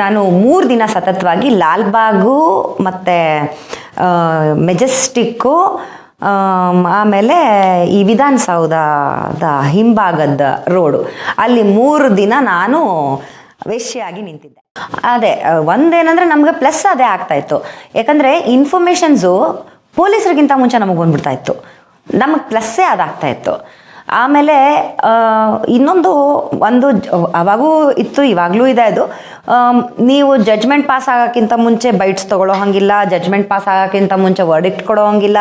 ನಾನು ಮೂರು ದಿನ ಸತತವಾಗಿ ಲಾಲ್ಬಾಗು ಮತ್ತು ಮೆಜೆಸ್ಟಿಕ್ಕು ಆಮೇಲೆ ಈ ವಿಧಾನಸೌಧದ ಹಿಂಭಾಗದ ರೋಡು. ಅಲ್ಲಿ ಮೂರು ದಿನ ನಾನು ವೇಶ್ಯಾಗಿ ನಿಂತಿದ್ದೆ. ಅದೇ ಒಂದೇನಂದ್ರೆ ನಮ್ಗೆ ಪ್ಲಸ್ ಅದೇ ಆಗ್ತಾಯಿತ್ತು ಯಾಕಂದರೆ ಇನ್ಫಾರ್ಮೇಶನ್ಸು ಪೊಲೀಸರಿಗಿಂತ ಮುಂಚೆ ನಮಗೆ ಬಂದ್ಬಿಡ್ತಾ ಇತ್ತು. ನಮಗೆ ಪ್ಲಸ್ಸೇ ಅದಾಗ್ತಾ ಇತ್ತು. ಆಮೇಲೆ ಇನ್ನೊಂದು ಒಂದು ಅವಾಗೂ ಇತ್ತು, ಇವಾಗಲೂ ಇದೆ ಅದು. ನೀವು ಜಡ್ಜ್ಮೆಂಟ್ ಪಾಸ್ ಆಗೋಕ್ಕಿಂತ ಮುಂಚೆ ಬೈಟ್ಸ್ ತೊಗೊಳ್ಳೋ ಹಂಗಿಲ್ಲ ಜಡ್ಜ್ಮೆಂಟ್ ಪಾಸ್ ಆಗೋಕ್ಕಿಂತ ಮುಂಚೆ ವರ್ಡಿಕ್ಟ್ ಕೊಡೋ ಹಂಗಿಲ್ಲ,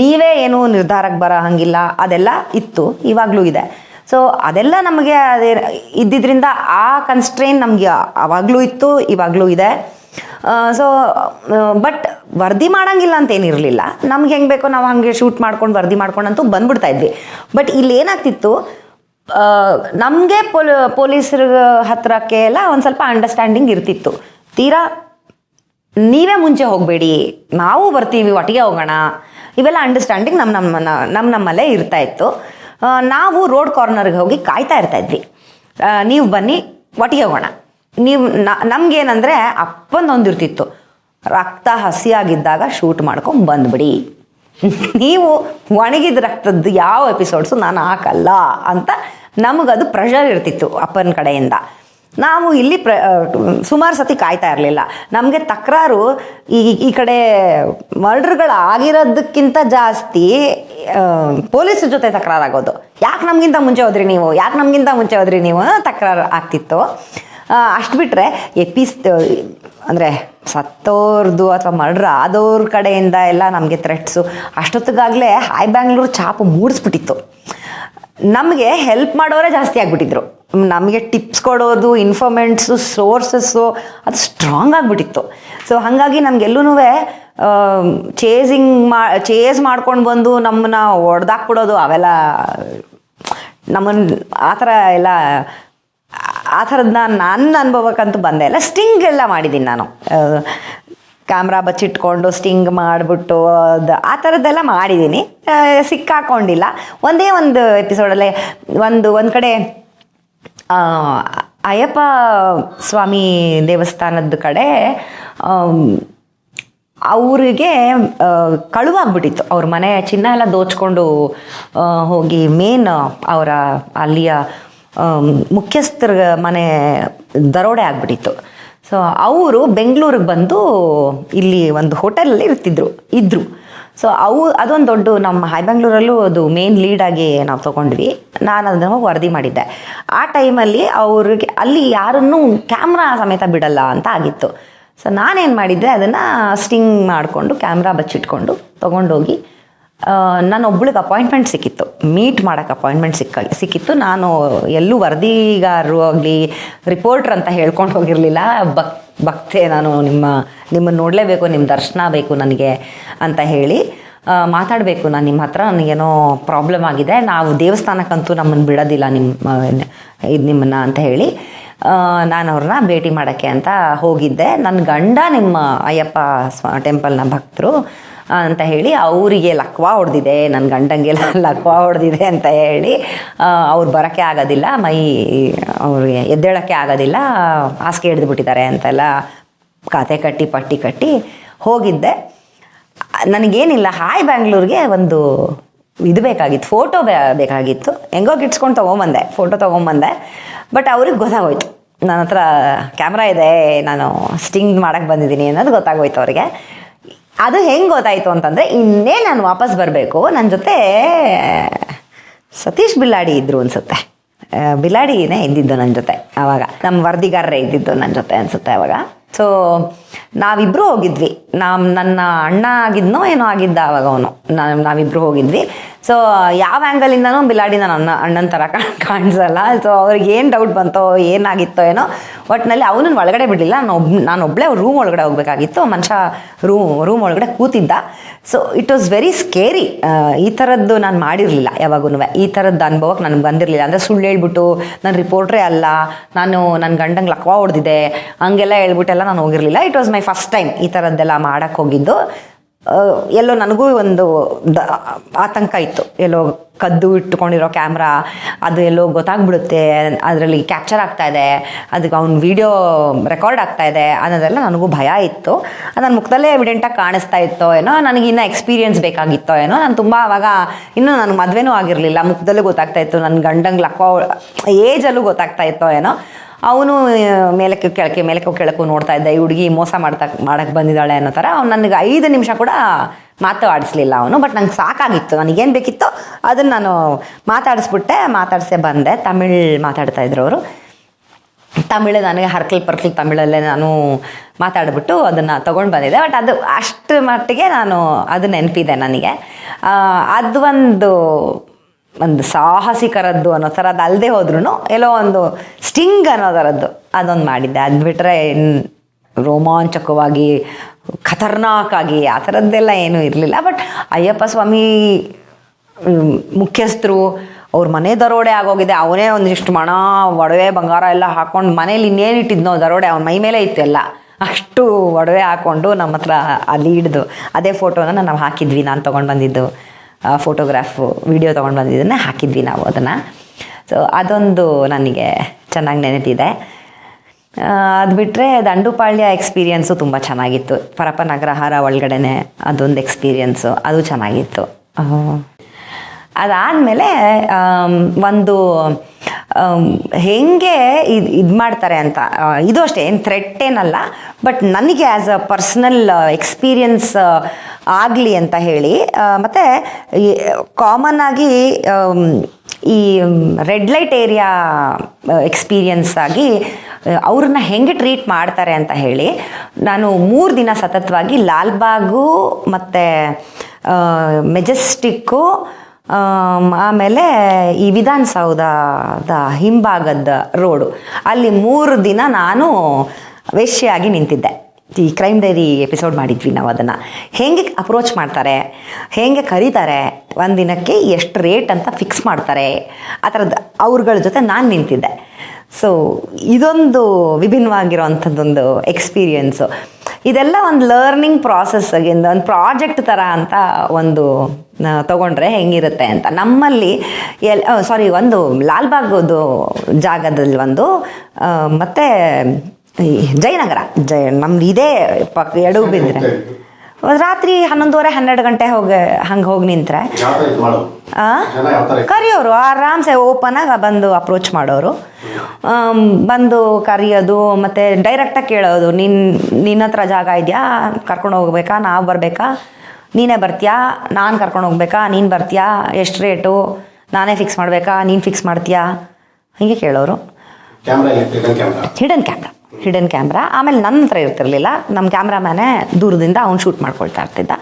ನೀವೇ ಏನು ನಿರ್ಧಾರಕ್ಕೆ ಬರೋ ಹಂಗಿಲ್ಲ, ಅದೆಲ್ಲ ಇತ್ತು, ಇವಾಗಲೂ ಇದೆ. ಸೊ ಅದೆಲ್ಲ ನಮಗೆ ಅದೇ ಇದ್ದಿದ್ದರಿಂದ ಆ ಕನ್ಸ್ಟ್ರೈನ್ ನಮಗೆ ಆವಾಗಲೂ ಇತ್ತು, ಇವಾಗಲೂ ಇದೆ. ಸೊ ಬಟ್ ವರದಿ ಮಾಡಂಗಿಲ್ಲ ಅಂತ ಏನಿರಲಿಲ್ಲ ನಮ್ಗೆ ಹೆಂಗೆ ಬೇಕೋ ನಾವು ಹಂಗೆ ಶೂಟ್ ಮಾಡ್ಕೊಂಡು ವರದಿ ಮಾಡ್ಕೊಂಡಂತೂ ಬಂದ್ಬಿಡ್ತಾ ಇದ್ವಿ. ಬಟ್ ಇಲ್ಲಿ ಏನಾಗ್ತಿತ್ತು ನಮಗೆ ಪೊಲ್, ಪೊಲೀಸರ ಹತ್ರಕ್ಕೆ ಎಲ್ಲ ಒಂದು ಸ್ವಲ್ಪ ಅಂಡರ್ಸ್ಟ್ಯಾಂಡಿಂಗ್ ಇರ್ತಿತ್ತು. ತೀರಾ, ನೀವೇ ಮುಂಚೆ ಹೋಗಬೇಡಿ, ನಾವು ಬರ್ತೀವಿ, ಒಟ್ಟಿಗೆ ಹೋಗೋಣ. ಇವೆಲ್ಲ ಅಂಡರ್ಸ್ಟ್ಯಾಂಡಿಂಗ್ ನಮ್ಮ ನಮ್ಮ ನಮ್ಮ ನಮ್ಮಲ್ಲೇ ಇರ್ತಾ ಇತ್ತು. ನಾವು ರೋಡ್ ಕಾರ್ನರ್ಗೆ ಹೋಗಿ ಕಾಯ್ತಾ ಇರ್ತಾ ಇದ್ವಿ. ನೀವು ಬನ್ನಿ, ಒಟ್ಟಿಗೆ ಹೋಗೋಣ. ನೀವು ನಮ್ಗೇನಂದರೆ ಅಪ್ಪನೊಂದಿರ್ತಿತ್ತು ರಕ್ತ ಹಸಿಯಾಗಿದ್ದಾಗ ಶೂಟ್ ಮಾಡ್ಕೊಂಡು ಬಂದ್ಬಿಡಿ. ನೀವು ಒಣಗಿದ ರಕ್ತದ್ದು ಯಾವ ಎಪಿಸೋಡ್ಸು ನಾನು ಹಾಕಲ್ಲ ಅಂತ ನಮಗದು ಪ್ರೆಷರ್ ಇರ್ತಿತ್ತು ಅಪ್ಪನ ಕಡೆಯಿಂದ. ನಾವು ಇಲ್ಲಿ ಪ್ರ ಸುಮಾರು ಸತಿ ಕಾಯ್ತಾ ಇರಲಿಲ್ಲ. ನಮಗೆ ತಕರಾರು ಈ ಈ ಕಡೆ ಮರ್ಡರ್ಗಳು ಆಗಿರೋದಕ್ಕಿಂತ ಜಾಸ್ತಿ ಪೊಲೀಸ್ ಜೊತೆ ತಕರಾರಾಗೋದು. ಯಾಕೆ ನಮಗಿಂತ ಮುಂಚೆ ಹೋದ್ರಿ ನೀವು? ಯಾಕೆ ನಮಗಿಂತ ಮುಂಚೆ ಹೋದ್ರಿ ನೀವು? ತಕರಾರು ಆಗ್ತಿತ್ತು. ಅಷ್ಟು ಬಿಟ್ಟರೆ ಎಪಿಸ್ ಅಂದರೆ ಸತ್ತೋರ್ದು ಅಥವಾ ಮರ್ಡ್ರ್ ಆದವ್ರ ಕಡೆಯಿಂದ ಎಲ್ಲ ನಮಗೆ ಥ್ರೆಟ್ಸು ಅಷ್ಟೊತ್ತಿಗಾಗಲೇ ಹಾಯ್ ಬ್ಯಾಂಗ್ಳೂರು ಚಾಪು ಮೂಡಿಸ್ಬಿಟ್ಟಿತ್ತು. ನಮಗೆ ಹೆಲ್ಪ್ ಮಾಡೋರೇ ಜಾಸ್ತಿ ಆಗಿಬಿಟ್ಟಿದ್ರು. ನಮಗೆ ಟಿಪ್ಸ್ ಕೊಡೋದು ಇನ್ಫಾರ್ಮೆಂಟ್ಸು ಸೋರ್ಸಸ್ಸು ಅದು ಸ್ಟ್ರಾಂಗ್ ಆಗಿಬಿಟ್ಟಿತ್ತು. ಸೊ ಹಾಗಾಗಿ ನಮಗೆಲ್ಲೂ ಚೇಸಿಂಗ್ ಮಾ ಚೇಸ್ ಮಾಡ್ಕೊಂಡು ಬಂದು ನಮ್ಮನ್ನ ಹೊಡೆದಾಕ್ಬಿಡೋದು ಅವೆಲ್ಲ ನಮ್ಮನ್ನು ಆ ಥರ ಎಲ್ಲ ಆ ಥರದ್ದು ನನ್ನ ಅನುಭವಕ್ಕಂತೂ ಬಂದೇ ಇಲ್ಲ. ಸ್ಟಿಂಗ್ ಎಲ್ಲ ಮಾಡಿದ್ದೀನಿ ನಾನು. ಕ್ಯಾಮ್ರಾ ಬಚ್ಚಿಟ್ಕೊಂಡು ಸ್ಟಿಂಗ್ ಮಾಡಿಬಿಟ್ಟು, ಅದು ಆ ಥರದ್ದೆಲ್ಲ ಮಾಡಿದ್ದೀನಿ ಸಿಕ್ಕಾಕೊಂಡಿಲ್ಲ. ಒಂದೇ ಒಂದು ಎಪಿಸೋಡಲ್ಲೇ ಒಂದು ಒಂದು ಕಡೆ ಅಯ್ಯಪ್ಪ ಸ್ವಾಮಿ ದೇವಸ್ಥಾನದ ಕಡೆ ಅವರಿಗೆ ಕಳುವಾಗ್ಬಿಟ್ಟಿತ್ತು. ಅವ್ರ ಮನೆ ಚಿನ್ನ ಎಲ್ಲ ದೋಚ್ಕೊಂಡು ಹೋಗಿ ಮೇನ್ ಅವರ ಅಲ್ಲಿಯ ಮುಖ್ಯಸ್ಥರ ಮನೆ ದರೋಡೆ ಆಗ್ಬಿಟ್ಟಿತ್ತು. ಸೊ ಅವರು ಬೆಂಗಳೂರಿಗೆ ಬಂದು ಇಲ್ಲಿ ಒಂದು ಹೋಟೆಲಲ್ಲಿ ಇರ್ತಿದ್ರು ಇದ್ದರು ಸೊ ಅವು, ಅದೊಂದು ದೊಡ್ಡ ನಮ್ಮ ಹೈ ಬೆಂಗಳೂರಲ್ಲೂ ಅದು ಮೇನ್ ಲೀಡಾಗಿ ನಾವು ತೊಗೊಂಡ್ವಿ. ನಾನು ಅದನ್ನು ವರದಿ ಮಾಡಿದ್ದೆ. ಆ ಟೈಮಲ್ಲಿ ಅವ್ರಿಗೆ, ಅಲ್ಲಿ ಯಾರನ್ನು ಕ್ಯಾಮ್ರಾ ಸಮೇತ ಬಿಡಲ್ಲ ಅಂತ ಆಗಿತ್ತು. ಸೊ ನಾನೇನು ಮಾಡಿದ್ದೆ, ಅದನ್ನು ಸ್ಟಿಂಗ್ ಮಾಡಿಕೊಂಡು, ಕ್ಯಾಮ್ರಾ ಬಚ್ಚಿಟ್ಕೊಂಡು ತೊಗೊಂಡೋಗಿ ನಾನು ಒಬ್ಳಿಗೆ ಅಪಾಯಿಂಟ್ಮೆಂಟ್ ಸಿಕ್ಕಿತ್ತು. ಮೀಟ್ ಮಾಡೋಕ್ಕೆ ಅಪಾಯಿಂಟ್ಮೆಂಟ್ ಸಿಕ್ಕ, ಸಿಕ್ಕಿತ್ತು. ನಾನು ಎಲ್ಲೂ ವರದಿಗಾರರು ಆಗಲಿ ರಿಪೋರ್ಟ್ರ್ ಅಂತ ಹೇಳ್ಕೊಂಡು ಹೋಗಿರಲಿಲ್ಲ. ಬಕ್ ಭಕ್ತೆ ನಾನು ನಿಮ್ಮ ನಿಮ್ಮನ್ನು ನೋಡಲೇಬೇಕು ನಿಮ್ಮ ದರ್ಶನ ಬೇಕು ನನಗೆ ಅಂತ ಹೇಳಿ ಮಾತಾಡಬೇಕು. ನಾನು ನಿಮ್ಮ ಹತ್ರ ನನಗೇನೋ ಪ್ರಾಬ್ಲಮ್ ಆಗಿದೆ. ನಾವು ದೇವಸ್ಥಾನಕ್ಕಂತೂ ನಮ್ಮನ್ನು ಬಿಡೋದಿಲ್ಲ ನಿಮ್ಮ ಇದು ನಿಮ್ಮನ್ನು ಅಂತ ಹೇಳಿ ನಾನು ಅವ್ರನ್ನ ಭೇಟಿ ಮಾಡೋಕ್ಕೆ ಅಂತ ಹೋಗಿದ್ದೆ. ನನ್ನ ಗಂಡ ನಿಮ್ಮ ಅಯ್ಯಪ್ಪ ಸ್ವ ಟೆಂಪಲ್ನ ಭಕ್ತರು. ಅಂತ ಹೇಳಿ ಅವರಿಗೆ ಲಕ್ವಾ ಹೊಡೆದಿದೆ ನನ್ನ ಗಂಡಂಗೆಲ್ಲ ಲಕ್ವಾ ಹೊಡೆದಿದೆ ಅಂತ ಹೇಳಿ ಅವ್ರು ಬರೋಕ್ಕೆ ಆಗೋದಿಲ್ಲ, ಮೈ, ಅವ್ರಿಗೆ ಎದ್ದೇಳೋಕ್ಕೆ ಆಗೋದಿಲ್ಲ, ಹಾಸಿಗೆ ಹಿಡಿದ್ಬಿಟ್ಟಿದ್ದಾರೆ ಅಂತೆಲ್ಲ ಕತೆ ಕಟ್ಟಿ, ಪಟ್ಟಿ ಕಟ್ಟಿ ಹೋಗಿದ್ದೆ. ನನಗೇನಿಲ್ಲ, ಹಾಯ್ ಬ್ಯಾಂಗ್ಳೂರಿಗೆ ಒಂದು ಇದು ಬೇಕಾಗಿತ್ತು, ಫೋಟೋ ಬೇಕಾಗಿತ್ತು. ಹೆಂಗೋ ಗಿಟ್ಸ್ಕೊಂಡು ತೊಗೊಂಬಂದೆ, ಫೋಟೋ ತೊಗೊಂಬಂದೆ. ಬಟ್ ಅವ್ರಿಗೆ ಗೊತ್ತಾಗೋಯ್ತು, ನನ್ನ ಹತ್ರ ಕ್ಯಾಮ್ರಾ ಇದೆ, ನಾನು ಸ್ಟಿಂಗ್ ಮಾಡೋಕ್ಕೆ ಬಂದಿದ್ದೀನಿ ಅನ್ನೋದು ಗೊತ್ತಾಗೋಯ್ತು ಅವ್ರಿಗೆ. ಅದು ಹೆಂಗೆ ಗೊತ್ತಾಯಿತು ಅಂತಂದರೆ, ಇನ್ನೇ ನಾನು ವಾಪಸ್ ಬರಬೇಕು. ನನ್ನ ಜೊತೆ, ಸತೀಶ್ ಬಿಲ್ಲಾಡಿ ಇದ್ರು ಅನ್ಸುತ್ತೆ. ಬಿಲಾಡಿನೇ ಇದ್ದಿದ್ದು ನನ್ನ ಜೊತೆ ಆವಾಗ ನಮ್ಮ ವರದಿಗಾರರೇ ಇದ್ದಿದ್ದು ನನ್ನ ಜೊತೆ ಅನ್ಸುತ್ತೆ ಅವಾಗ. ಸೊ ನಾವಿಬ್ಬರು ಹೋಗಿದ್ವಿ. ನಾವು ನನ್ನ ಅಣ್ಣ ಆಗಿದ್ನೋ ಏನೋ ಆಗಿದ್ದ ಅವಾಗ ಅವನು. ನಾವಿಬ್ಬರು ಹೋಗಿದ್ವಿ. ಸೊ ಯಾವ ಆ್ಯಂಗಲಿಂದನೂ ಬಿಲಾಡಿ ನನ್ನ ಅಣ್ಣ ಅಣ್ಣನ ಥರ ಕಾಣ್- ಕಾಣಿಸಲ್ಲ. ಸೊ ಅವ್ರಿಗೆ ಏನು ಡೌಟ್ ಬಂತೋ, ಏನಾಗಿತ್ತೋ ಏನೋ ಒಟ್ಟಿನಲ್ಲಿ ಅವನನ್ನು ಒಳಗಡೆ ಬಿಡಲಿಲ್ಲ. ನಾನು ಒಬ್ ನಾನು ಒಬ್ಬಳೇ ರೂಮ್ ಒಳಗಡೆ ಹೋಗ್ಬೇಕಾಗಿತ್ತು. ಮನುಷ್ಯ ರೂಮ್ ರೂಮ್ ಒಳಗಡೆ ಕೂತಿದ್ದ. So it was very scary ಈ ಥರದ್ದು ನಾನು ಮಾಡಿರಲಿಲ್ಲ ಯಾವಾಗೂ ಈ ಥರದ್ದು ಅನುಭವಕ್ಕೆ ನನಗೆ ಬಂದಿರಲಿಲ್ಲ. ಅಂದರೆ ಸುಳ್ಳು ಹೇಳ್ಬಿಟ್ಟು, ನಾನು ರಿಪೋರ್ಟ್ರೇ ಅಲ್ಲ, ನಾನು ನನ್ನ ಗಂಡಂಗೆ ಲಕ್ವಾ ಹೊಡೆದಿದೆ ಹಂಗೆಲ್ಲ ಹೇಳ್ಬಿಟ್ಟೆಲ್ಲ ನಾನು ಹೋಗಿರಲಿಲ್ಲ. It was my first time ಈ ಥರದ್ದೆಲ್ಲ ಮಾಡೋಕ್ಕೆ ಹೋಗಿದ್ದು. ಎಲ್ಲೋ ನನಗೂ ಒಂದು ದ, ಆತಂಕ ಇತ್ತು. ಎಲ್ಲೋ ಕದ್ದು ಇಟ್ಕೊಂಡಿರೋ ಕ್ಯಾಮ್ರಾ, ಅದು ಎಲ್ಲೋ ಗೊತ್ತಾಗ್ಬಿಡುತ್ತೆ, ಅದರಲ್ಲಿ ಕ್ಯಾಪ್ಚರ್ ಆಗ್ತಾ ಇದೆ, ಅದಕ್ಕೆ ಅವ್ನ ವಿಡಿಯೋ ರೆಕಾರ್ಡ್ ಆಗ್ತಾ ಇದೆ ಅನ್ನೋದೆಲ್ಲ ನನಗೂ ಭಯ ಇತ್ತು. ಅದು ನನ್ನ ಮುಖದಲ್ಲೇ ಎವಿಡೆಂಟಾಗಿ ಕಾಣಿಸ್ತಾ ಇತ್ತೋ ಏನೋ, ನನಗೆ ಇನ್ನೂ ಎಕ್ಸ್ಪೀರಿಯನ್ಸ್ ಬೇಕಾಗಿತ್ತೋ ಏನೋ, ನಾನು ತುಂಬ ಆವಾಗ ಇನ್ನೂ ನನಗೆ ಮದುವೆನೂ ಆಗಿರಲಿಲ್ಲ, ಮುಖದಲ್ಲೇ ಗೊತ್ತಾಗ್ತಾ ಇತ್ತು ನನ್ನ ಗಂಡಂಗೆ ಲಕ್ಕೋ ಏಜಲ್ಲೂ ಗೊತ್ತಾಗ್ತಾ ಇತ್ತೋ ಏನೋ. ಅವನು ಮೇಲಕ್ಕೆ ಕೆಳಕ್ಕೆ, ಮೇಲಕ್ಕೆ ಕೆಳಕ್ಕೂ ನೋಡ್ತಾ ಇದ್ದ, ಈ ಹುಡುಗಿ ಮೋಸ ಮಾಡ್ತಾ ಮಾಡಕ್ಕೆ ಬಂದಿದ್ದಾಳೆ ಅನ್ನೋ ಥರ ಅವ್ನು ನನಗೆ ಐದು ನಿಮಿಷ ಕೂಡ ಮಾತು ಆಡಿಸ್ಲಿಲ್ಲ ಅವನು ಬಟ್ ನಂಗೆ ಸಾಕಾಗಿತ್ತು. ನನಗೇನು ಬೇಕಿತ್ತು ಅದನ್ನು ನಾನು ಮಾತಾಡಿಸ್ಬಿಟ್ಟೆ, ಮಾತಾಡಿಸೇ ಬಂದೆ. ತಮಿಳ್ ಮಾತಾಡ್ತಾ ಇದ್ರು ಅವರು. ತಮಿಳು ನನಗೆ ಹರ್ಕಲ್ ಪರ್ಕಲ್ ತಮಿಳಲ್ಲೇ ನಾನು ಮಾತಾಡಿಬಿಟ್ಟು ಅದನ್ನು ತೊಗೊಂಡು ಬಂದಿದ್ದೆ. ಬಟ್ ಅದು ಅಷ್ಟು ಮಟ್ಟಿಗೆ ನಾನು ಅದು ನೆನಪಿದೆ ನನಗೆ. ಅದು ಒಂದು ಒಂದು ಸಾಹಸಿಕರದ್ದು ಅನ್ನೋ ಥರ ಅದು ಅಲ್ಲದೆ ಹೋದ್ರೂ ಎಲ್ಲೋ ಒಂದು ಸ್ಟಿಂಗ್ ಅನ್ನೋ ಥರದ್ದು ಅದೊಂದು ಮಾಡಿದ್ದೆ. ಅದು ಬಿಟ್ಟರೆ ರೋಮಾಂಚಕವಾಗಿ, ಖತರ್ನಾಕಾಗಿ ಆ ಥರದ್ದೆಲ್ಲ ಏನೂ ಇರಲಿಲ್ಲ. ಬಟ್ ಅಯ್ಯಪ್ಪ ಸ್ವಾಮಿ ಮುಖ್ಯಸ್ಥರು, ಅವ್ರ ಮನೆ ದರೋಡೆ ಆಗೋಗಿದೆ. ಅವನೇ ಒಂದಿಷ್ಟು ಮಣ, ಒಡವೆ, ಬಂಗಾರ ಎಲ್ಲ ಹಾಕೊಂಡು ಮನೇಲಿ ಇನ್ನೇನು ಇಟ್ಟಿದ್ನೋ ದರೋಡೆ ಅವನ ಮೈ ಮೇಲೆ ಇತ್ತು ಎಲ್ಲ. ಅಷ್ಟು ಒಡವೆ ಹಾಕ್ಕೊಂಡು ನಮ್ಮ ಹತ್ರ ಅಲ್ಲಿ ಹಿಡ್ದು, ಅದೇ ಫೋಟೋನ ನಾವು ಹಾಕಿದ್ವಿ, ನಾನು ತೊಗೊಂಡು ಬಂದಿದ್ದು. ಫೋಟೋಗ್ರಾಫು ವಿಡಿಯೋ ತೊಗೊಂಡು ಬಂದಿದ್ದನ್ನೇ ಹಾಕಿದ್ವಿ ನಾವು ಅದನ್ನು. ಸೊ ಅದೊಂದು ನನಗೆ ಚೆನ್ನಾಗಿ ನೆನಪಿದೆ. ಅದು ಬಿಟ್ಟರೆ ದಂಡುಪಾಳ್ಯ ಎಕ್ಸ್ಪೀರಿಯನ್ಸು ತುಂಬ ಚೆನ್ನಾಗಿತ್ತು. ಪರಪ್ಪನ ಅಗ್ರಹಾರ ಒಳಗಡೆನೆ ಅದೊಂದು ಎಕ್ಸ್ಪೀರಿಯನ್ಸು ಅದು ಚೆನ್ನಾಗಿತ್ತು. ಅದಾದಮೇಲೆ ಒಂದು ಹೇಗೆ ಇದು ಇದು ಮಾಡ್ತಾರೆ ಅಂತ ಇದು ಅಷ್ಟೇ, ಏನು ಥ್ರೆಟ್ ಏನಲ್ಲ ಬಟ್ ನನಗೆ ಆ್ಯಸ್ ಅ ಪರ್ಸ್ನಲ್ ಎಕ್ಸ್ಪೀರಿಯನ್ಸ್ ಆಗಲಿ ಅಂತ ಹೇಳಿ ಮತ್ತು ಕಾಮನ್ ಆಗಿ ಈ ರೆಡ್ ಲೈಟ್ ಏರಿಯಾ ಎಕ್ಸ್ಪೀರಿಯನ್ಸ್ ಆಗಿ ಅವ್ರನ್ನ ಹೆಂಗೆ ಟ್ರೀಟ್ ಮಾಡ್ತಾರೆ ಅಂತ ಹೇಳಿ ನಾನು ಮೂರು ದಿನ ಸತತವಾಗಿ ಲಾಲ್ಬಾಗು ಮತ್ತು ಮೆಜೆಸ್ಟಿಕ್ಕು ಆಮ್, ಆಮೇಲೆ ಈ ವಿಧಾನಸೌಧದ ಹಿಂಭಾಗದ ರೋಡು. ಅಲ್ಲಿ ಮೂರು ದಿನ ನಾನು ವೇಶ್ಯಾಗಿ ನಿಂತಿದ್ದೆ. ಈ ಕ್ರೈಮ್ ಡೈರಿ ಎಪಿಸೋಡ್ ಮಾಡಿದ್ವಿ ನಾವು ಅದನ್ನು. ಹೇಗೆ ಅಪ್ರೋಚ್ ಮಾಡ್ತಾರೆ? ಹೇಗೆ ಕರೀತಾರೆ? ಒಂದು ದಿನಕ್ಕೆ ಎಷ್ಟು ರೇಟ್ ಅಂತ ಫಿಕ್ಸ್ ಮಾಡ್ತಾರೆ? ಆ ಥರದ್ದು ಅವ್ರಗಳ ಜೊತೆ ನಾನು ನಿಂತಿದ್ದೆ. ಸೊ ಇದೊಂದು ವಿಭಿನ್ನವಾಗಿರೋವಂಥದ್ದೊಂದು ಎಕ್ಸ್ಪೀರಿಯೆನ್ಸು ಇದೆಲ್ಲ ಒಂದು ಲರ್ನಿಂಗ್ ಪ್ರಾಸೆಸ್ಗಿಂದ ಒಂದು ಪ್ರಾಜೆಕ್ಟ್ ಥರ ಅಂತ ಒಂದು ತಗೊಂಡ್ರೆ ಹೆಂಗಿರುತ್ತೆ ಅಂತ. ನಮ್ಮಲ್ಲಿ ಎಲ್ ಸಾರಿ ಒಂದು ಲಾಲ್ಬಾಗ್ದು ಜಾಗದಲ್ಲಿ ಒಂದು ಮತ್ತು ಜಯನಗರ ಜಯ ನಮ್ದು ಇದೇ ಪಕ್ಕ ಎಡವು ಬಿದ್ದರೆ ರಾತ್ರಿ ಹನ್ನೊಂದುವರೆ ಹನ್ನೆರಡು ಗಂಟೆ ಹೋಗಿ ಹಂಗೆ ಹೋಗಿ ನಿಂತ್ರೆ. ಕರೆಯೋರು ಆರಾಮ್ಸೆ ಓಪನ್ ಆಗಿ ಬಂದು ಅಪ್ರೋಚ್ ಮಾಡೋರು. ಬಂದು ಕರೆಯೋದು ಮತ್ತು ಡೈರೆಕ್ಟಾಗಿ ಕೇಳೋದು ನಿನ್ನ ನಿನ್ನ ಹತ್ರ ಜಾಗ ಇದೆಯಾ? ಕರ್ಕೊಂಡು ಹೋಗ್ಬೇಕಾ? ನಾವು ಬರಬೇಕಾ? ನೀನೇ ಬರ್ತೀಯಾ? ನಾನು ಕರ್ಕೊಂಡು ಹೋಗ್ಬೇಕಾ? ನೀನು ಬರ್ತೀಯಾ? ಎಷ್ಟು ರೇಟು ನಾನೇ ಫಿಕ್ಸ್ ಮಾಡಬೇಕಾ? ನೀನು ಫಿಕ್ಸ್ ಮಾಡ್ತೀಯಾ? ಹೀಗೆ ಕೇಳೋರು. ಹಿಡನ್ ಕ್ಯಾಮ್ರಾ ಹಿಡನ್ ಕ್ಯಾಮ್ರಾ ಆಮೇಲೆ ನನ್ನ ಹತ್ರ ಇರ್ತಿರ್ಲಿಲ್ಲ. ನಮ್ಮ ಕ್ಯಾಮ್ರಾಮ್ಯಾನೇ ದೂರದಿಂದ ಅವ್ನು ಶೂಟ್ ಮಾಡ್ಕೊಳ್ತಾ ಇರ್ತಿದ್ದ.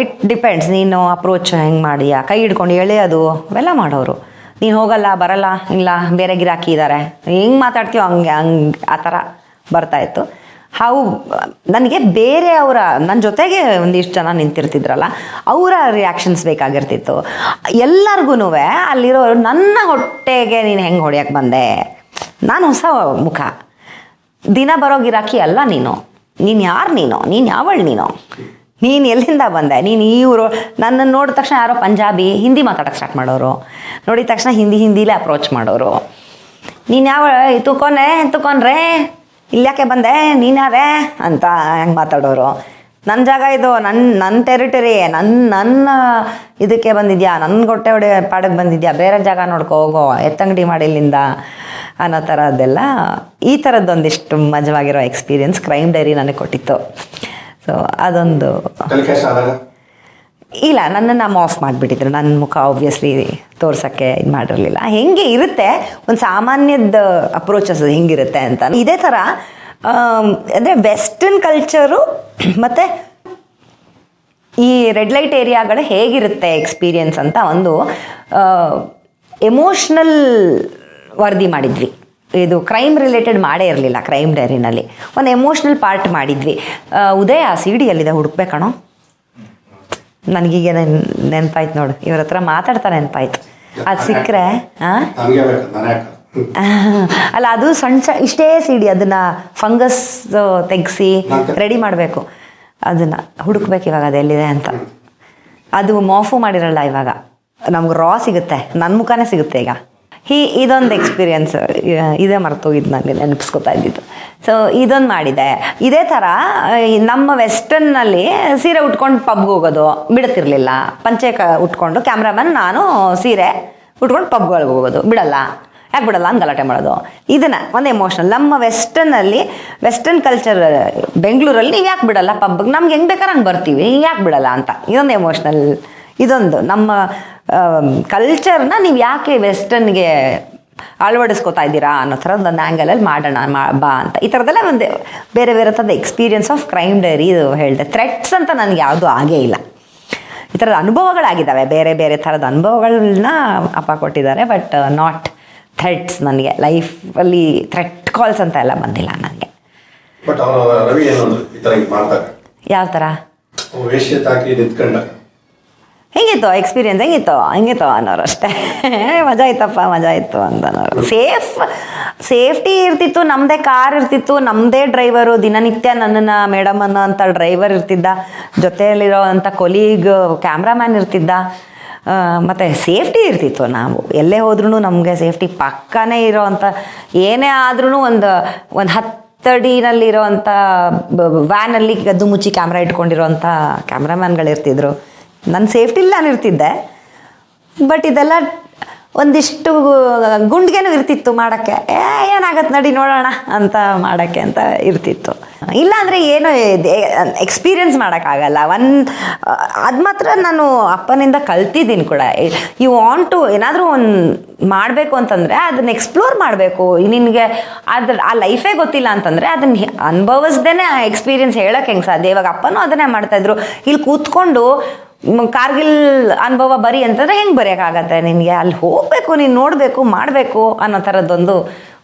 ಇಟ್ ಡಿಪೆಂಡ್ಸ್ ನೀನು ಅಪ್ರೋಚ್ ಹೆಂಗೆ ಮಾಡಿಯಾ? ಕೈ ಹಿಡ್ಕೊಂಡು ಎಳೆಯೋದು, ಅವೆಲ್ಲ ಮಾಡೋರು. ನೀನು ಹೋಗಲ್ಲ, ಬರಲ್ಲ, ಇಲ್ಲ, ಬೇರೆ ಗಿರಾಕಿ ಇದ್ದಾರೆ ಹೆಂಗೆ ಮಾತಾಡ್ತೀವೋ ಹಂಗೆ ಹಂಗೆ ಆ ಥರ ಬರ್ತಾಯಿತ್ತು ಹೌ, ನನಗೆ ಬೇರೆ ಅವರ ನನ್ನ ಜೊತೆಗೆ ಒಂದಿಷ್ಟು ಜನ ನಿಂತಿರ್ತಿದ್ರಲ್ಲ, ಅವರ ರಿಯಾಕ್ಷನ್ಸ್ ಬೇಕಾಗಿರ್ತಿತ್ತು. ಎಲ್ಲರಿಗೂ ಅಲ್ಲಿರೋರು ನನ್ನ ಹೊಟ್ಟೆಗೆ ನೀನು ಹೆಂಗೆ ಹೊಡೆಯೋಕ್ಕೆ ಬಂದೆ? ನಾನು ಹೊಸ ಮುಖ. ದಿನ ಬರೋ ಗಿರಾಕಿ ಅಲ್ಲ ನೀನು. ನೀನು ಯಾರು ನೀನು? ನೀನು ಯಾವಳು ನೀನು? ನೀನು ಎಲ್ಲಿಂದ ಬಂದೆ? ನೀನು ಈ ಊರು ನನ್ನನ್ನು ನೋಡಿದ ತಕ್ಷಣ ಯಾರೋ ಪಂಜಾಬಿ, ಹಿಂದಿ ಮಾತಾಡೋಕೆ ಸ್ಟಾರ್ಟ್ ಮಾಡೋರು. ನೋಡಿದ ತಕ್ಷಣ ಹಿಂದಿ ಹಿಂದಿಲೇ ಅಪ್ರೋಚ್ ಮಾಡೋರು. ನೀನು ಯಾವ ತುಕೊಂಡೆ ತುಕೊಂಡ್ರೆ? ಇಲ್ಯಾಕೆ ಬಂದೆ? ನೀನ್ಯಾರೇ ಅಂತ ಹೆಂಗೆ ಮಾತಾಡೋರು. ನನ್ನ ಜಾಗ ಇದು ನನ್ನ ನನ್ನ ಟೆರಿಟರಿ ನನ್ನ ನನ್ನ ಇದಕ್ಕೆ ಬಂದಿದ್ಯಾ? ನನ್ನ ಗೊಟ್ಟೆ ಹೊಡೆ ಪಾಡಕ್ಕೆ ಬಂದಿದ್ಯಾ? ಬೇರೆ ಜಾಗ ನೋಡ್ಕೋ, ಹೋಗೋ, ಎತ್ತಂಗಡಿ ಮಾಡಿಲ್ಲಿಂದ ಅನ್ನೋ ಥರದ್ದೆಲ್ಲ ಈ ಥರದ್ದೊಂದಿಷ್ಟು ಮಜವಾಗಿರೋ ಎಕ್ಸ್ಪೀರಿಯನ್ಸ್ ಕ್ರೈಮ್ ಡೈರಿ ನನಗೆ ಕೊಟ್ಟಿತ್ತು. ಸೊ ಅದೊಂದು ಇಲ್ಲ ನನ್ನನ್ನು ಆಫ್ ಮಾಡಿಬಿಟ್ಟಿದ್ರು. ನನ್ನ ಮುಖ ಆಬ್ವಿಯಸ್ಲಿ ತೋರ್ಸೋಕ್ಕೆ ಇದು ಮಾಡಿರಲಿಲ್ಲ. ಹೆಂಗೆ ಇರುತ್ತೆ? ಒಂದು ಸಾಮಾನ್ಯದ ಅಪ್ರೋಚಸ್ ಹೆಂಗಿರುತ್ತೆ ಅಂತ. ಇದೇ ಥರ ಅಂದರೆ ವೆಸ್ಟರ್ನ್ ಕಲ್ಚರು ಮತ್ತು ಈ ರೆಡ್ ಲೈಟ್ ಏರಿಯಾಗಳು ಹೇಗಿರುತ್ತೆ ಎಕ್ಸ್ಪೀರಿಯನ್ಸ್ ಅಂತ ಒಂದು ಎಮೋಷ್ನಲ್ ವರದಿ ಮಾಡಿದ್ವಿ. ಇದು ಕ್ರೈಮ್ ರಿಲೇಟೆಡ್ ಮಾಡೇ ಇರಲಿಲ್ಲ ಕ್ರೈಮ್ ಡೈರಿನಲ್ಲಿ ಒಂದು ಎಮೋಷ್ನಲ್ ಪಾರ್ಟ್ ಮಾಡಿದ್ವಿ. ಆ, ಉದಯ ಸಿ ಡಿಯಲ್ಲಿದೆ ಹುಡುಕ್ಬೇಕಣೋ ನನಗೀಗ ನೆನ್ ನೆನಪಾಯ್ತು ನೋಡು. ಇವ್ರ ಹತ್ರ ಮಾತಾಡ್ತಾ ನೆನಪಾಯ್ತು. ಅದು ಸಿಕ್ಕರೆ ಹಾಂ ಅಲ್ಲ ಅದು ಸಣ್ಣ ಸಣ್ಣ ಇಷ್ಟೇ ಸಿಡಿ ಅದನ್ನ ಫಂಗಸ್ ತೆಗೆಸಿ ರೆಡಿ ಮಾಡಬೇಕು. ಅದನ್ನು ಹುಡುಕ್ಬೇಕು ಇವಾಗ ಅದು ಎಲ್ಲಿದೆ ಅಂತ. ಅದು ಮಾಫು ಮಾಡಿರಲ್ಲ ಇವಾಗ. ನಮ್ಗೆ ರಾ ಸಿಗುತ್ತೆ. ನನ್ನ ಮುಖಾನೇ ಸಿಗುತ್ತೆ ಈಗ. ಹೀ, ಇದೊಂದು ಎಕ್ಸ್ಪೀರಿಯನ್ಸ್ ಇದೇ ಮರ್ತೋಗಿದ್ದು ನನಗೆ ನೆನಪಿಸ್ಕೊತಾ ಇದ್ದಿದ್ದು. ಸೊ ಇದೊಂದು ಮಾಡಿದೆ. ಇದೇ ಥರ ನಮ್ಮ ವೆಸ್ಟರ್ನಲ್ಲಿ ಸೀರೆ ಉಟ್ಕೊಂಡು ಪಬ್ಗೆ ಹೋಗೋದು ಬಿಡ್ತಿರ್ಲಿಲ್ಲ. ಪಂಚೆ ಕ, ಉಟ್ಕೊಂಡು ಕ್ಯಾಮ್ರಾಮನ್ ನಾನು ಸೀರೆ ಉಟ್ಕೊಂಡು ಪಬ್ಗಳಿಗೆ ಹೋಗೋದು. ಬಿಡಲ್ಲ. ಯಾಕೆ ಬಿಡಲ್ಲ ಅಂತ ಗಲಾಟೆ ಮಾಡೋದು. ಇದನ್ನ ಒಂದು ಎಮೋಷನಲ್ ನಮ್ಮ ವೆಸ್ಟರ್ನಲ್ಲಿ ವೆಸ್ಟರ್ನ್ ಕಲ್ಚರ್ ಬೆಂಗಳೂರಲ್ಲಿ ನೀವು ಯಾಕೆ ಬಿಡಲ್ಲ ಪಬ್ಗೆ ನಮ್ಗೆ ಹೆಂಗೆ ಬೇಕಾದ್ರೆ ಹಂಗೆ ಬರ್ತೀವಿ. ಯಾಕೆ ಬಿಡಲ್ಲ ಅಂತ. ಇದೊಂದು ಎಮೋಷ್ನಲ್ ಇದೊಂದು. ನಮ್ಮ ಕಲ್ಚರ್ನ ನೀವು ಯಾಕೆ ವೆಸ್ಟರ್ನ್ಗೆ ಅಳವಡಿಸ್ಕೊತಾ ಇದ್ದೀರಾ ಅನ್ನೋ ಥರ ಒಂದು ಆ್ಯಂಗಲಲ್ಲಿ ಮಾಡೋಣ ಮಾ ಬಾ ಅಂತ. ಈ ಥರದ್ದೆಲ್ಲ ಒಂದು ಬೇರೆ ಬೇರೆ ಥರದ ಎಕ್ಸ್ಪೀರಿಯನ್ಸ್ ಆಫ್ ಕ್ರೈಮ್ ಡೈರಿ ಇದು ಹೇಳಿದೆ. ಥ್ರೆಟ್ಸ್ ಅಂತ ನನಗೆ ಯಾವುದೂ ಆಗೇ ಇಲ್ಲ. ಈ ಥರದ ಅನುಭವಗಳಾಗಿದ್ದಾವೆ. ಬೇರೆ ಬೇರೆ ಥರದ ಅನುಭವಗಳನ್ನ ಅಪ್ಪ ಕೊಟ್ಟಿದ್ದಾರೆ ಬಟ್ ನಾಟ್ ಥ್ರೆಟ್ಸ್ ನನಗೆ. ಲೈಫಲ್ಲಿ ಥ್ರೆಟ್ ಕಾಲ್ಸ್ ಅಂತ ಎಲ್ಲ ಬಂದಿಲ್ಲ ನನಗೆ. ಯಾವ ಥರ? ಹೆಂಗಿತ್ತು ಎಕ್ಸ್ಪೀರಿಯನ್ಸ್ ಹೆಂಗಿತ್ತು? ಹೆಂಗಿತ್ತು ಅನ್ನೋರು ಅಷ್ಟೇ. ಮಜಾ ಆಯ್ತಪ್ಪ, ಮಜಾ ಇತ್ತು ಅಂತ ಅನ್ನೋರು. ಸೇಫ್ ಸೇಫ್ಟಿ ಇರ್ತಿತ್ತು ನಮ್ಮದೇ ಕಾರ್ ಇರ್ತಿತ್ತು ನಮ್ಮದೇ ಡ್ರೈವರು ದಿನನಿತ್ಯ ನನ್ನನ್ನು ಮೇಡಮ್ ಅನ್ನೋ ಅಂತ ಡ್ರೈವರ್ ಇರ್ತಿದ್ದ ಜೊತೆಯಲ್ಲಿರೋ ಅಂಥ ಕೊಲೀಗ್ ಕ್ಯಾಮ್ರಾಮ್ಯಾನ್ ಇರ್ತಿದ್ದ ಮತ್ತು ಸೇಫ್ಟಿ ಇರ್ತಿತ್ತು ನಾವು. ಎಲ್ಲೇ ಹೋದ್ರೂ ನಮಗೆ ಸೇಫ್ಟಿ ಪಕ್ಕನೇ ಇರೋ ಅಂಥ ಏನೇ ಆದ್ರೂ ಒಂದು ಒಂದು ಹತ್ತಡಿನಲ್ಲಿರೋ ಅಂಥ ವ್ಯಾನಲ್ಲಿ ಗದ್ದು ಮುಚ್ಚಿ ಕ್ಯಾಮ್ರಾ ಇಟ್ಕೊಂಡಿರೋಂಥ ಕ್ಯಾಮ್ರಾಮ್ಯಾನ್ಗಳಿರ್ತಿದ್ರು ನನ್ನ ಸೇಫ್ಟಿ ನಾನು ಇರ್ತಿದ್ದೆ. ಬಟ್ ಇದೆಲ್ಲ ಒಂದಿಷ್ಟು ಗುಂಡ್ಗೆನೂ ಇರ್ತಿತ್ತು ಮಾಡೋಕ್ಕೆ. ಏ ಏನಾಗತ್ತೆ ನಡಿ ನೋಡೋಣ ಅಂತ ಮಾಡೋಕ್ಕೆ ಅಂತ ಇರ್ತಿತ್ತು. ಇಲ್ಲ ಅಂದರೆ ಏನು ಎಕ್ಸ್ಪೀರಿಯನ್ಸ್ ಮಾಡೋಕ್ಕಾಗಲ್ಲ ಒಂದು, ಅದು ಮಾತ್ರ ನಾನು ಅಪ್ಪನಿಂದ ಕಲ್ತಿದ್ದೀನಿ ಕೂಡ. ಯು ವಾಂಟ್ ಟು ಏನಾದರೂ ಒಂದು ಮಾಡಬೇಕು ಅಂತಂದರೆ ಅದನ್ನು ಎಕ್ಸ್ಪ್ಲೋರ್ ಮಾಡಬೇಕು. ನಿನಗೆ ಅದ್ರ, ಆ ಲೈಫೇ ಗೊತ್ತಿಲ್ಲ ಅಂತಂದರೆ ಅದನ್ನು ಅನುಭವಿಸ್ದೇ ಆ ಎಕ್ಸ್ಪೀರಿಯನ್ಸ್ ಹೇಳೋಕ್ಕೆ ಹೆಂಗೆ ಸಾಧ್ಯ? ಇವಾಗ ಅಪ್ಪನೂ ಅದನ್ನೇ ಮಾಡ್ತಾಯಿದ್ರು ಇಲ್ಲಿ ಕೂತ್ಕೊಂಡು ಕಾರ್ಗಿಲ್ ಅನುಭವ ಬರಿ ಅಂತಂದ್ರೆ ಹೆಂಗೆ ಬರೆಯೋಕ್ಕಾಗತ್ತೆ ನಿನಗೆ? ಅಲ್ಲಿ ಹೋಗಬೇಕು, ನೀನು ನೋಡಬೇಕು, ಮಾಡಬೇಕು ಅನ್ನೋ ಥರದ್ದೊಂದು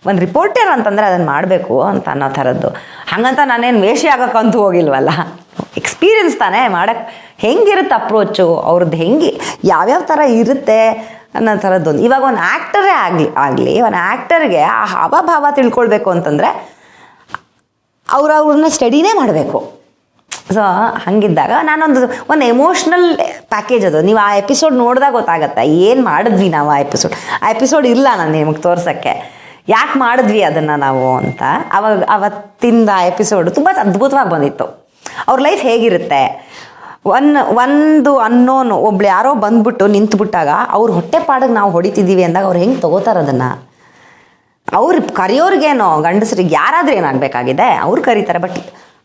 ಒಂದು ರಿಪೋರ್ಟರ್ ಅಂತಂದರೆ ಅದನ್ನು ಮಾಡಬೇಕು ಅಂತ ಅನ್ನೋ ಥರದ್ದು. ಹಾಗಂತ ನಾನೇನು ವೇಷಿ ಆಗೋಕ್ಕಂತೂ ಹೋಗಿಲ್ವಲ್ಲ? ಎಕ್ಸ್ಪೀರಿಯನ್ಸ್ ತಾನೇ ಮಾಡೋಕ್ಕೆ ಹೆಂಗಿರುತ್ತೆ ಅಪ್ರೋಚು ಅವ್ರದ್ದು ಹೆಂಗೆ, ಯಾವ್ಯಾವ ಥರ ಇರುತ್ತೆ ಅನ್ನೋ ಥರದ್ದೊಂದು. ಇವಾಗ ಒಂದು ಆ್ಯಕ್ಟರೇ ಆಗಲಿ ಆಗಲಿ, ಒಂದು ಆ್ಯಕ್ಟರ್ಗೆ ಆ ಹಾವಭಾವ ತಿಳ್ಕೊಳ್ಬೇಕು ಅಂತಂದರೆ ಅವ್ರವ್ರನ್ನ ಸ್ಟಡಿನೇ ಮಾಡಬೇಕು. ಸೊ ಹಂಗಿದ್ದಾಗ ನಾನೊಂದು, ಒಂದು ಎಮೋಷ್ನಲ್ ಪ್ಯಾಕೇಜ್ ಅದು. ನೀವು ಆ ಎಪಿಸೋಡ್ ನೋಡಿದಾಗ ಗೊತ್ತಾಗತ್ತೆ. ಏನು ಮಾಡಿದ್ವಿ ನಾವು ಆ ಎಪಿಸೋಡ್ ಆ ಎಪಿಸೋಡ್ ಇಲ್ಲ ನಾನು ನಿಮಗೆ ತೋರ್ಸೋಕ್ಕೆ. ಯಾಕೆ ಮಾಡಿದ್ವಿ ಅದನ್ನು ನಾವು ಅಂತ. ಅವಾಗ, ಅವತ್ತಿಂದ ಆ ಎಪಿಸೋಡ್ ತುಂಬ ಅದ್ಭುತವಾಗಿ ಬಂದಿತ್ತು. ಅವ್ರ ಲೈಫ್ ಹೇಗಿರುತ್ತೆ? ಒನ್, ಒಂದು ಅನ್ನೋನು, ಒಬ್ಳು ಯಾರೋ ಬಂದ್ಬಿಟ್ಟು ನಿಂತ್ಬಿಟ್ಟಾಗ ಅವ್ರ ಹೊಟ್ಟೆ ಪಾಡಿಗೆ ನಾವು ಹೊಡಿತಿದ್ದೀವಿ ಅಂದಾಗ ಅವ್ರು ಹೆಂಗೆ ತೊಗೋತಾರೆ ಅದನ್ನು? ಅವ್ರು ಕರೆಯೋರಿಗೇನೋ, ಗಂಡಸರಿಗೆ ಯಾರಾದ್ರೂ ಏನಾಗಬೇಕಾಗಿದೆ? ಅವ್ರು ಕರೀತಾರೆ. ಬಟ್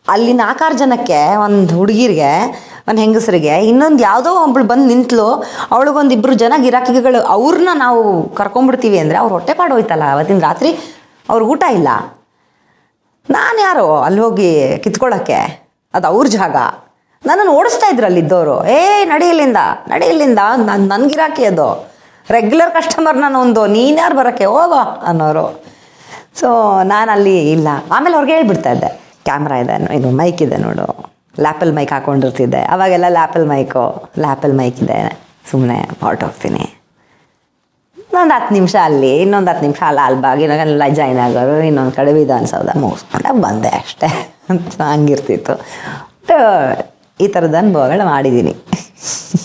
ಅಲ್ಲಿ ನಾಲ್ಕಾರು ಜನಕ್ಕೆ ಒಂದು ಹುಡುಗಿರಿಗೆ, ಒಂದು ಹೆಂಗಸರಿಗೆ, ಇನ್ನೊಂದು ಯಾವುದೋ ಒಬ್ಳು ಬಂದು ನಿಂತಲು ಅವಳಿಗೊಂದು ಇಬ್ಬರು ಜನ ಗಿರಾಕಿಗಳು ಅವ್ರನ್ನ ನಾವು ಕರ್ಕೊಂಡ್ಬಿಡ್ತೀವಿ ಅಂದರೆ ಅವ್ರು ಹೊಟ್ಟೆ ಪಾಡು ಹೋಯ್ತಲ್ಲ ಅವತ್ತಿನ ರಾತ್ರಿ? ಅವ್ರಿಗೆ ಊಟ ಇಲ್ಲ. ನಾನು ಯಾರು ಅಲ್ಲಿ ಹೋಗಿ ಕಿತ್ಕೊಳ್ಳೋಕ್ಕೆ ಅದು ಅವ್ರ ಜಾಗ. ನನ್ನನ್ನು ಓಡಿಸ್ತಾ ಇದ್ರು ಅಲ್ಲಿದ್ದವರು ಏ, ನಡಿ ಇಲ್ಲಿಂದ ನಡಿ ಇಲ್ಲಿಂದ ನನ್ನ ನನ್ನ ಗಿರಾಕಿ ಅದು. ರೆಗ್ಯುಲರ್ ಕಸ್ಟಮರ್ ನಾನು ಒಂದು, ನೀನು ಯಾರು ಬರೋಕ್ಕೆ ಹೋಗೋ ಅನ್ನೋರು. ಸೊ ನಾನು ಅಲ್ಲಿ ಇಲ್ಲ. ಆಮೇಲೆ ಅವ್ರಿಗೆ ಹೇಳ್ಬಿಡ್ತಾ ಇದ್ದೆ. ಕ್ಯಾಮ್ರಾ ಇದೆ ಇದು ಮೈಕ್ ಇದೆ ನೋಡು. ಲ್ಯಾಪಲ್ ಮೈಕ್ ಹಾಕೊಂಡಿರ್ತಿದ್ದೆ. ಅವಾಗೆಲ್ಲ ಲ್ಯಾಪಲ್ ಮೈಕು ಲ್ಯಾಪಲ್ ಮೈಕ್ ಇದೆ. ಸುಮ್ಮನೆ ಹೊರಟೋಗ್ತೀನಿ ಇನ್ನೊಂದು ಹತ್ತು ನಿಮಿಷ ಅಲ್ಲಿ, ಇನ್ನೊಂದು ಹತ್ತು ನಿಮಿಷ ಅಲ್ಲಿ ಅಲ್ಬಾಗ ಇನ್ನೊಂದೆಲ್ಲ ಜಾಯ್ನ್ ಆಗೋರು, ಇನ್ನೊಂದು ಕಡೆ ವಿಧಾನಸೌಧ ಮುಗಿಸ್ಕೊಂಡೆ ಬಂದೆ ಅಷ್ಟೇ. ಅಂತ ಹಂಗಿರ್ತಿತ್ತು. ಬಟ್ ಈ ಥರದ ಅನುಭವಗಳು ಮಾಡಿದ್ದೀನಿ